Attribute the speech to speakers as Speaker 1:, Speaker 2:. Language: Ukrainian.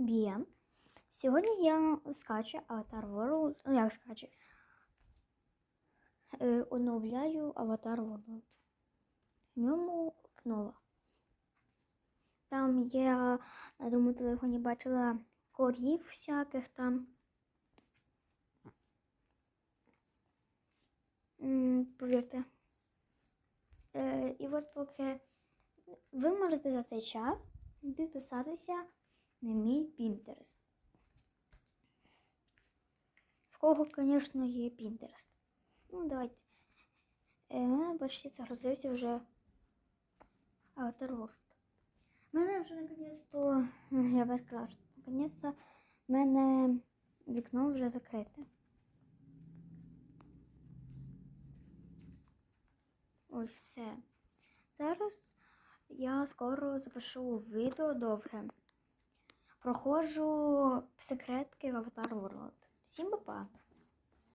Speaker 1: Бієн. Сьогодні я скачу Avatar World. Ну, як скачу? Е, оновляю Avatar World. В ньому нова. Там я на другому телефоні бачила корів всяких там. Повірте. Е, і от поки ви можете за цей час підписатися на мій Pinterest. В кого, звісно, є Pinterest. Ну, давайте. У мене почти загрузився вже World. У мене вже наконець-то, я би сказала, що наконець-то в мене вікно вже закрите. Ось все. Зараз я скоро запишу відео довге. Проходжу секретки в Avatar World. Всім па-па!